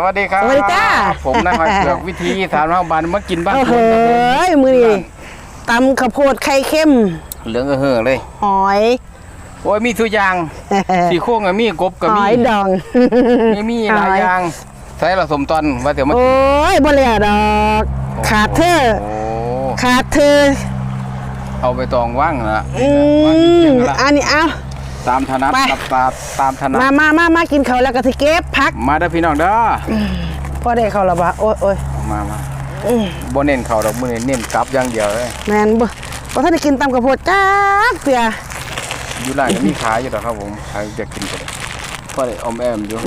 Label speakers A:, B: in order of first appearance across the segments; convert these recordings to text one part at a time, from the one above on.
A: สวัสดีครับ
B: สวัสดีจ้า
A: ผมนายหอยเผือกวิธีสารพัดบานมากินบ้าน
B: โอ้
A: คุ
B: โห
A: ณครับผม
B: มือนี่ตำข้าวโพดไข่เค็ม
A: เหลืองเออเห่อเลย
B: หอย
A: โอ้ยมีทุกอย่างสีโค้งกับมีกบกับ
B: ห
A: มี
B: อยดอง
A: มีมีหลาย
B: หอย
A: อย่างใส่เราสมตอนว่าเดี๋ยวมา
B: โอ้ยบ่เหลียดอก ขาดเธอ
A: โอ้
B: ขาดเธอ
A: เอาไปตองว่างนะ
B: อื
A: ว่าง
B: ม
A: เที่ยงละ
B: อันนี้เอา
A: ตามถนัด
B: ไป
A: ครับตามตามถนัด
B: มามามามากินเขาวแล้วก็สิเก็บพัก
A: มาเด้อพี่น้องเด้อ
B: พอได้เขาแล้วบ่โอ้ยโอ้ย
A: มามา
B: อืม
A: บ่เน้นเข่าดอกมื้อนี้เน้นกลับอย่างเดียวเลย
B: แม่นบ่บ่ทันได้กินตำข้าวโพดจ้าเสือ
A: อยู่ร้านก็มีขายอยู่ดอกครับผมใครจะกินก็ได้พอได้ออมแอมอยู่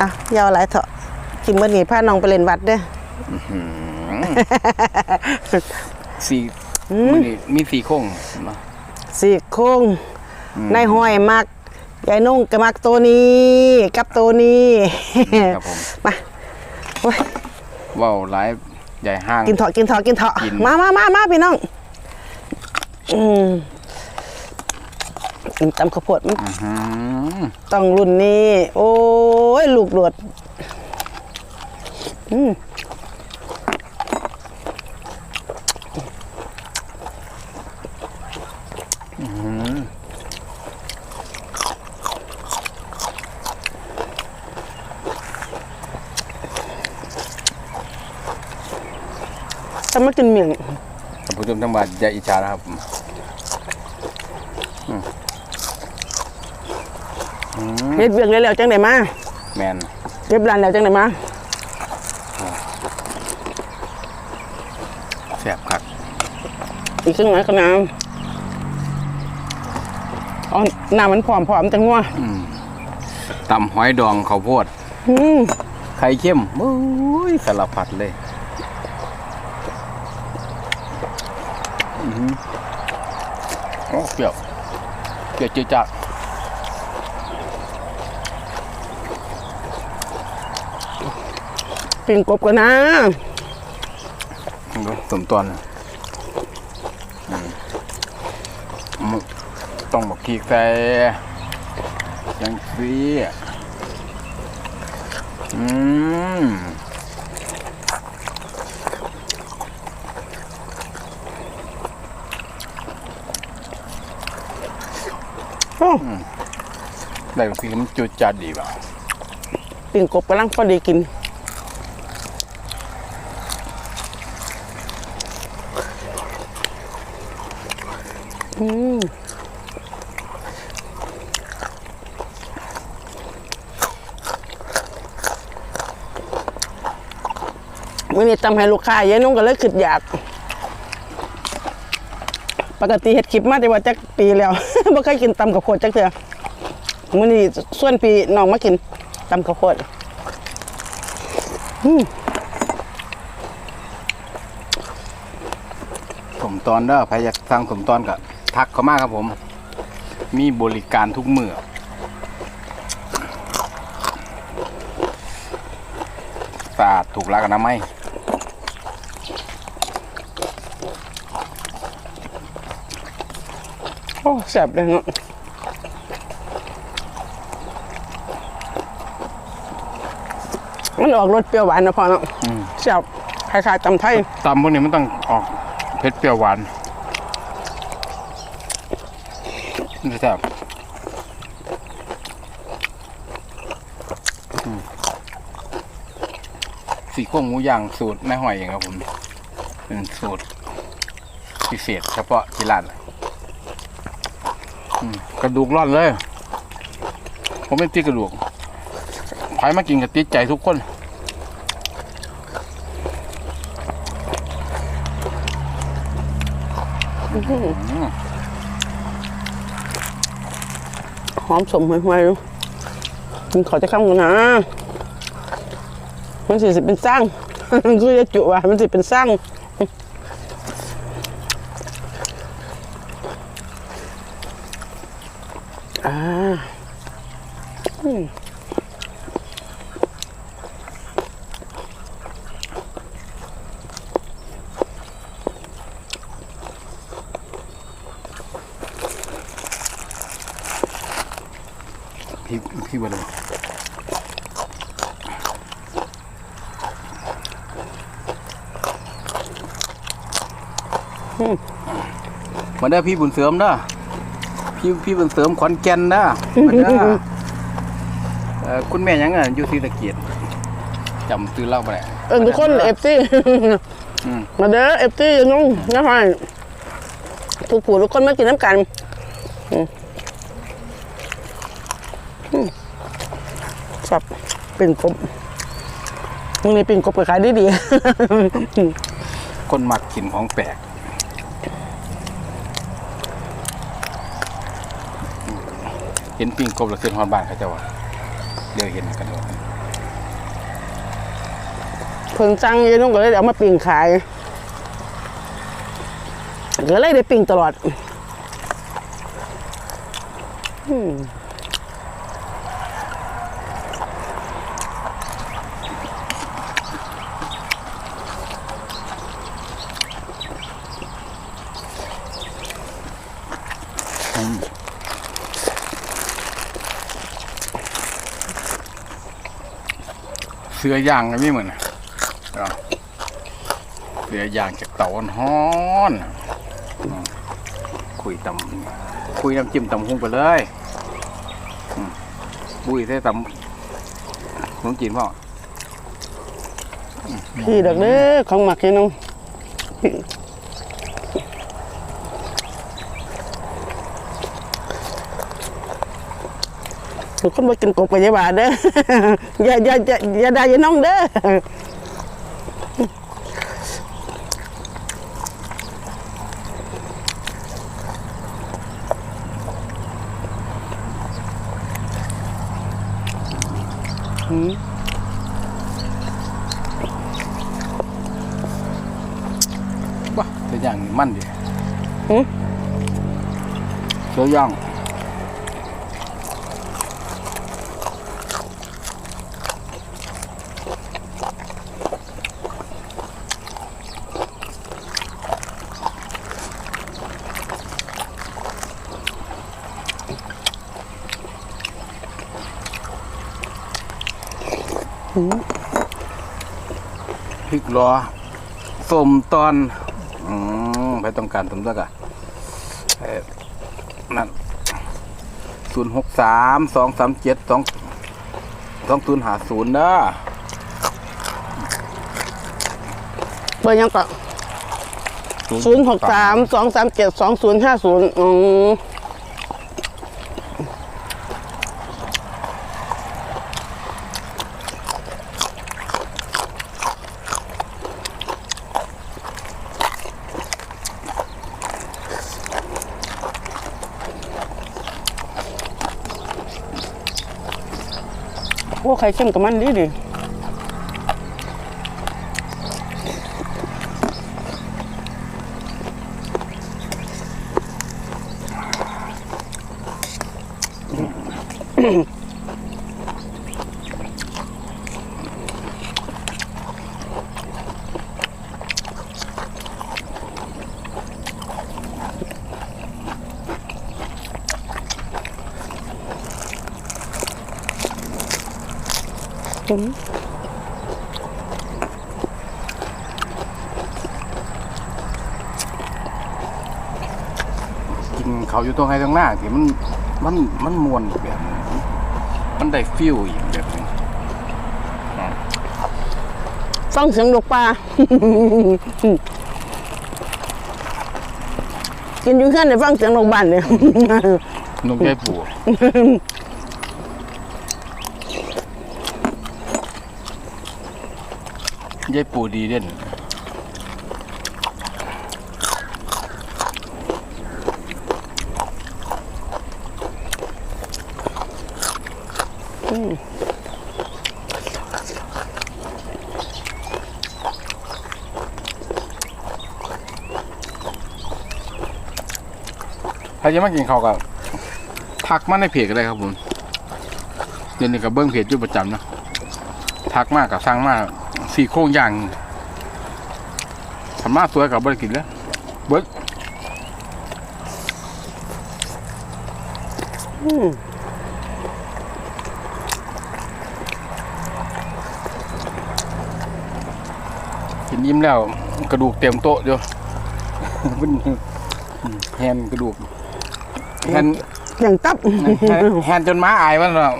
B: อะอยาวหลายเถอะกินมื้อนี้พาน้องไปเล่นวัดเด้อ
A: สี่มื้อนี้มีสี่โค้งเนาะ
B: สี่โครง นายห้อยมักยายนุ่งก็มักตัวนี้ กับตัวนี้
A: ครับผม
B: มาโอ้ย
A: เว้าหลายใหญ่ห้าง
B: กินเถาะกินเถาะกินเถาะ
A: กิน
B: มามามามาพี่น้องอืมกินตำข้าวโพดมัน
A: อื้อหือ
B: ต้องรุ่นนี้ โอ้ยลูกหลวดอืม จะมากินเมี่ยง
A: ท่านผู้ชมทั้งบ้านอย่าอิจฉานะครับ
B: เฮ็ดเวียงแล้วๆจังไดมา
A: แมน
B: เก็บร้านแล้วจังไดมา
A: แซ่บคัก
B: อีกครึ่งหน่อยก็น้ำอ๋อน้ำมันผอมๆจังว่า
A: ตำหอยดองข้าวโพด
B: อืม
A: ไข่เค็มโอ้ยสารพัดเลยอื้อหือโอ้ เปรี้ยวเปรี้ยวจืดจัด
B: ปิ่งกบกันนะ
A: สมตอนอืมมึต้องบอกขีกใส่ยังซีอืม ได้บางทีมันจุดจัดดีป่ะ
B: ปิ่งกบกำลังพอดีกิน อืมมื่อนี้ตำให้ลูกค้าเยอะนุ่งก็เลยขึ้นอยาก ปกติเฮ็ดคลิปมาแต่ว่าจักปีแล้ว บ่เคยกินตำกับโคดจักเทื่อมื้อนี้ส่วนปีน้องมากินตำข้าวโพด
A: สมตอนเด้อใครอยากสั่งสมตอนก็ทักเขามากครับผม มีบริการทุกเมื่อสะอาดถูกหลักอนามัย
B: โอ้แซ่บเลยเนาะมันออกรสเปรี้ยวหวานนะพ่อเนาะแซ่บคล้ายๆตำไทย
A: ตำพวกนี้มันต้องออกเผ็ดเปรี้ยวหวานนี่แซ่บอืมสีโครงหมูย่างสูตรแม่หอยเองครับผม เป็นสูตรพิเศษเฉพาะที่ร้านอืม กระดูกร่อนเลย ผมไม่ติดกระดูกใครมากินก็ติดใจทุกคน
B: หอมสมห่วยๆดูกินขอจะข้ามกันนะ มันสิสิเป็นสร้าง คือจะจุว่ามันสิเป็นสร้าง อ่าอืม
A: พี่พี่วันมาได้พี่บุญเสริมนะ พี่พี่บุญเสริมขอนแก่นเด้อมาเด้อเอ่อคุณแม่หยังอะอยู่ศรีสะเกียดจำซื้อเล่าไป
B: เอิ้นทุกคนเอฟซี
A: อืม
B: มาเด้อเอฟซีน้องนะฮะทุกผู้ทุกคนมากินน้ำกันอืมอืมสับเป็นกบมึงนี่เป็นกบไปขายดีดี
A: คนมักกินของแปลก เห็นปิ้งกบแล้วขึ้นฮอนบ้านเขาเจ้าว่าเดี๋ยวเห็นกันว่า
B: เพิ่งสั่งยายน้องก็เลยเอามาปิ้งขายก็เลยได้ปิ้งตลอด อืม
A: สือย่างก็มีเหมือนเอาเสือย่างจากเต่าฮ้อนคุยตำคุยน้ำจิ้มตำหุ้งไปเลยบุยใส่ตำขนมจีนพ่อ
B: พี่ดอกเด้อของหมักยังน้อง ทุกคนมากินกบกับยายบาเด้ออย่าอย่าอย่าอย่าได้ยายน้องเด้อ
A: บ้าเสือย่างนี่มันดิ
B: หืม
A: เสือย่าง พ ริกล้อส้มตอนอืมไปต้องการสมศักดิ์อะเอ่อนั่นศูนย์หกสามสองสามเจ็ดสองสองศูนย์หาศูนย์นะ
B: เบอร์ยังก็ศูนย์หกสามสองสามเจ็ดสองศูนย์ห้าศูนย์อืม โอ้ไข่เข้มกับมันดีดิ อืม
A: กินเขาอยู่ตรงไหนตรงหน้าที่มันมันมันมวนอีกแบบหนึงมันได้ฟิลอีกแบบหนึง
B: ฟังเสียงดอกปลา กินอยู่แค่ในฟังเสียงดอกบานเนี่ย
A: นกแก้ปู ยายปูดีเด่นถ้าจะมากินข้าวกับทักมาในเพจก็ได้ครับผมเดี๋ยวนี้กับเบิ้งเพจอยู่ประจำเนาะทักมากกับสร้างมาก สี่โครงย่างสามารถสวยกับบริกินแล้วเบิ้งกินยิ้มแล้ว กระดูกเต็มโต๊ะเดียวเป็นแฮนกระดูกแฮน
B: อย่างตับ
A: แฮนแฮนจนม้าอายมันหรอก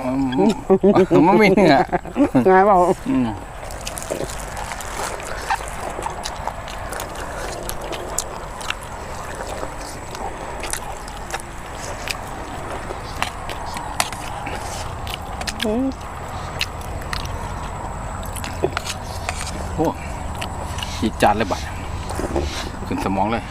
A: มันไม่เนื้อ
B: ไงเปล่า
A: อืม โอ้ขีด จานเลยบัดขึ้นสมองเลย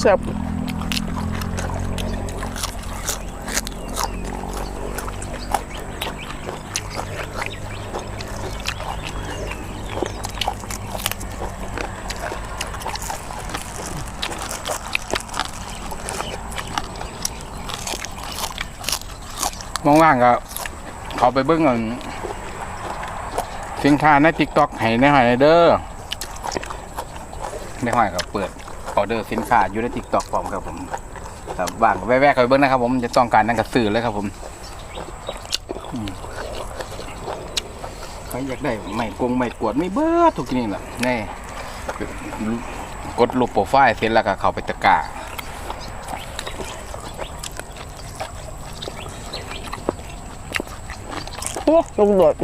B: แซ่บ
A: ว่างๆก็เขาไปเบิ้งกันสินค้าในติ๊กต็อกให้ในหอยเด้อในหอยก็เปิดออเดอร์สินค้าอยู่ในติ๊กต็อกพร้อมครับผมแต่ว่างแวะๆเขาไปเบิ้งนะครับ ผมจะต้องการนั่นก็ซื้อเลยครับผมใครอยากได้ไม่กงไม่กวดไม่เบิดทุกที่นี่แหละแน่กดรูปโปรไฟล์เสร็จแล้วก็เข้าไปตะกร้า
B: โอ้ลงโดด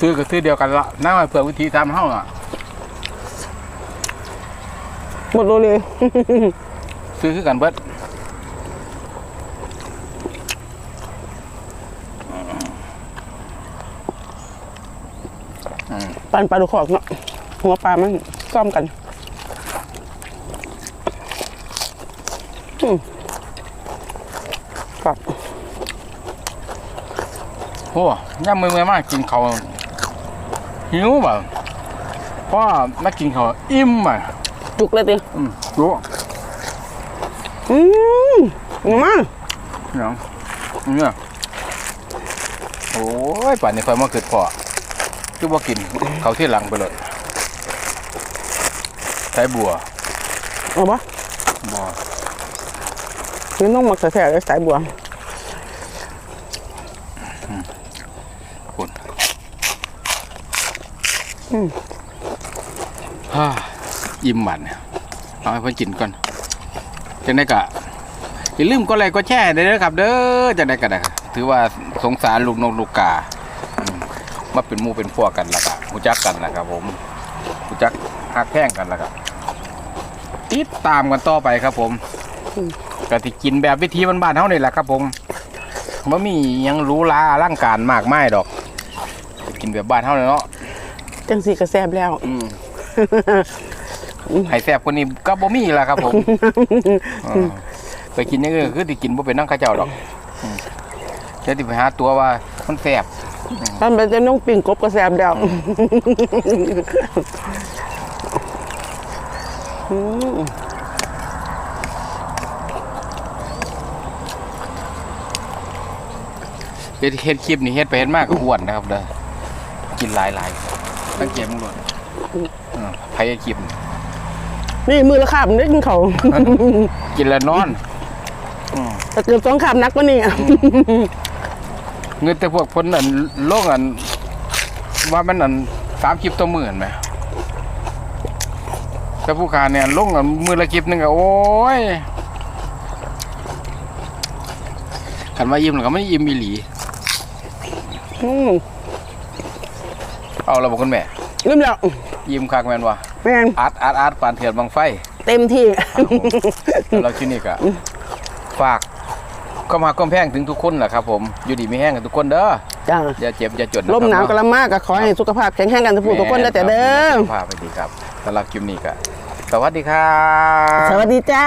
A: ซื้อก็ซื้อเดียวกันละน่ามาเผื่อวิธีทำเฮ้าอะ
B: หมดเลย
A: ซื้อคือกันเบิด
B: ปันปลาดุกขอกเนาะหัวปลามันซ้อมกันอืมครับ
A: โอ้ย่ำมือไม่มากกินเขาวหิวแบบเพราะมากินเขาวอิ่มอะ
B: จุกเลยติ
A: อืมรู้
B: อืมมา
A: เนาะเนี่ยโอ้ยป่านนี้คอยมาเกิดพอคือว่ากินเขาวที่หลังไปเลยใช้บัว
B: เอาปะ
A: บัว
B: นี่ต้องหมักแท้ๆเลยสายบัว
A: คุณ
B: อืม
A: ฮ่าอิ่มหมันเอาให้เพิ่นกินก่อนจังได้กะอย่าลืมกดไลค์กดแชร์เด้อครับ เด้อจังได้กะนะถือว่าสงสารลูกนกลูกกาอืมมาเป็นหมู่เป็นพวกกันแล้วก็รู้จักกันแล้วครับผมรู้จักหักแพงกันแล้วก็ติดตามกันต่อไปครับ ผมก็ที่กินแบบวิธีบ้านๆเฮานี่แหละครับ ผมบ่มีหยังหรู้ลาอลังการมากมายดอก กินแบบบ้านเฮาเลยเนาะ
B: จังสีกระแซบแล้ว
A: อืมให้แซ่บกว่านี้ก็บ่มีล่ะครับผมอ่าไปกินอยังอื่นคือสิกินบ่เป็นน้ำข้าเจ้าดอกอืมเดี๋ยวสิไปหาตัวว่ามันแซ่บ
B: ท่านไปจะน้องปิ่งกบกระแซบแล้วอืม
A: เฮ็ดเฮ็ดคลิปนี่เฮ็ดไปเฮ็ดมากก็อ้วนนะครับเด้อ กินหลายๆตั้งเกมมึงโลดอืมไผเฮ็ดคลิปนี่
B: นี่มือละขาบได้กินเขา
A: กินแล้วนอนอืม
B: แต่เกือบสองขาบนักกว่านี่
A: เงินแต่พวกเพิ่นอันโลกอัน ว่ามันอันสามคลิปต่อมื้อเห็นไหมแต่ผู้ค้าเนี่ยลงอันมื้อละคลิปหนึงก็โอ้ยคันว่ายิ้มแล้วก็ไม่ยิ้มอีหลี
B: อืม
A: เอาละบอกคุณแม่
B: ลืมแล้ว
A: ยิ้มคักแม่นวะ
B: แม่น
A: อาร์ตอาร์ตอาร์ตปานเถื่อนบางไฟ
B: เต็มที่
A: แล้วเราที่นี่ก็ฝากก็มาความแพงถึงทุกคนแหละครับผมอยู่ดีไม่แห้งกันทุกคนเด้อ
B: จ้า
A: อย่าเจ็บอย่าจน
B: ลมหนาวกระมากก็ขอให้สุขภาพแข็งแรงกันทุกผู้ทุกคนได้แต่เด้อ
A: สุขภาพไปดีครับสำหรับคลิปนี้ก็สวัสดีครับ
B: สวัสดีจ้า